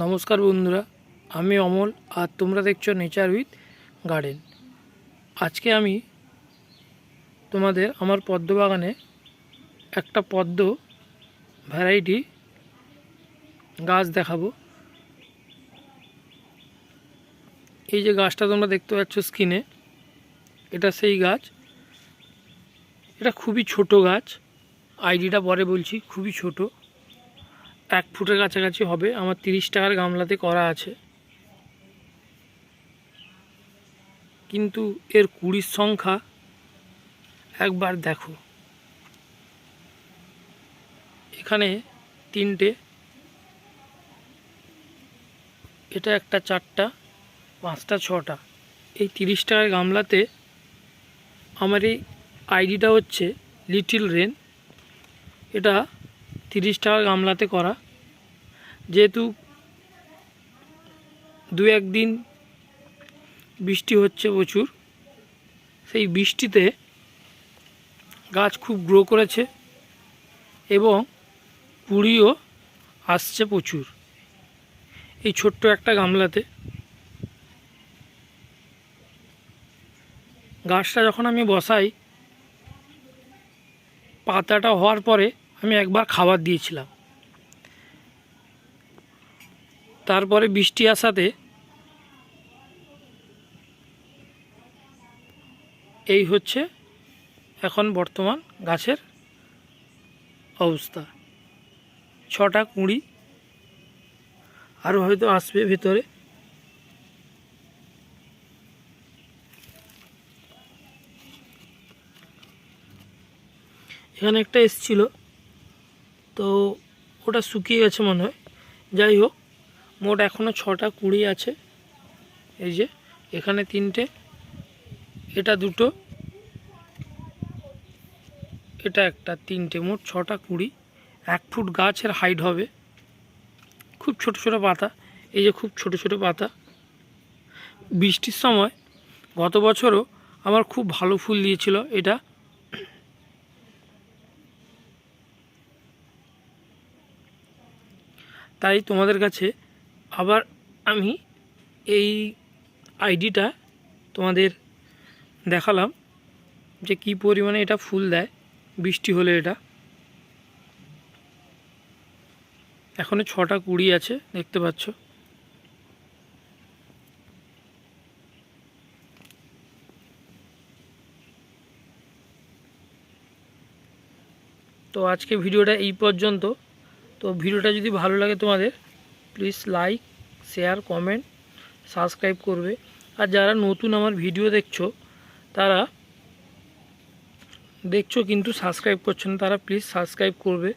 নমস্কার বন্ধুরা, আমি অমল আর তোমরা দেখছ নেচার উইথ গার্ডেন আজকে আমি তোমাদের আমার পদ্ম বাগানে একটা পদ্ম ভ্যারাইটি গাছ দেখাবো। এই যে গাছটা তোমরা দেখতে পাচ্ছ স্কিনে এটা সেই গাছ। এটা খুবই ছোট গাছ। আইডিটা পরে বলছি, খুবই ছোটো। এক ফুটের কাছাকাছি হবে। আমার তিরিশ টাকার গামলাতে করা আছে। কিন্তু এর কুড়ির সংখ্যা একবার দেখো। এখানে তিনটে। এটা একটা চারটা, পাঁচটা, ছটা। এই তিরিশ টাকার গামলাতে আমার এই আইডিটা হচ্ছে লিটিল রেন। এটা তিরিশ টাকার গামলাতে করা। যেহেতু দু একদিন বৃষ্টি হচ্ছে প্রচুর, সেই বৃষ্টিতে গাছ খুব গ্রো করেছে এবং কুড়িও আসছে প্রচুর। এই ছোট্ট একটা গামলাতে গাছটা যখন আমি বসাই, পাতাটা হওয়ার পরে আমি একবার খাবার দিয়েছিলাম। তারপরে বৃষ্টি আসাতে এই হচ্ছে এখন বর্তমান গাছের অবস্থা। ছটা কুঁড়ি আরও হয়তো আসবে ভেতরে। এখানে একটা এসছিল। তো ওটা শুকিয়ে গেছে মনে হয়। যাই হোক, মোট এখনও ছটা কুড়ি আছে। এই যে, এখানে তিনটে, এটা দুটো, এটা একটা, তিনটে, মোট ছটা কুড়ি। এক ফুট গাছের হাইট হবে। খুব ছোট ছোট পাতা, এই যে খুব ছোট ছোট পাতা। বৃষ্টির সময় গত বছরও আমার খুব ভালো ফুল দিয়েছিল এটা। তাই তোমাদের কাছে আবার আমি এই আইডিটা তোমাদের দেখালাম যে কি পরিমাণে এটা ফুল দেয়, বৃষ্টি হলে এটা। এখনও ছটা কুড়ি আছে, দেখতে পাচ্ছ। তো আজকে ভিডিওটা এই পর্যন্ত। তো ভিডিওটা যদি ভালো লাগে তোমাদের please like share comment subscribe করবে। আর যারা নতুন আমার ভিডিও দেখছ, তারা দেখছ কিন্তু সাবস্ক্রাইব করছ না, তারা প্লিজ সাবস্ক্রাইব করবে।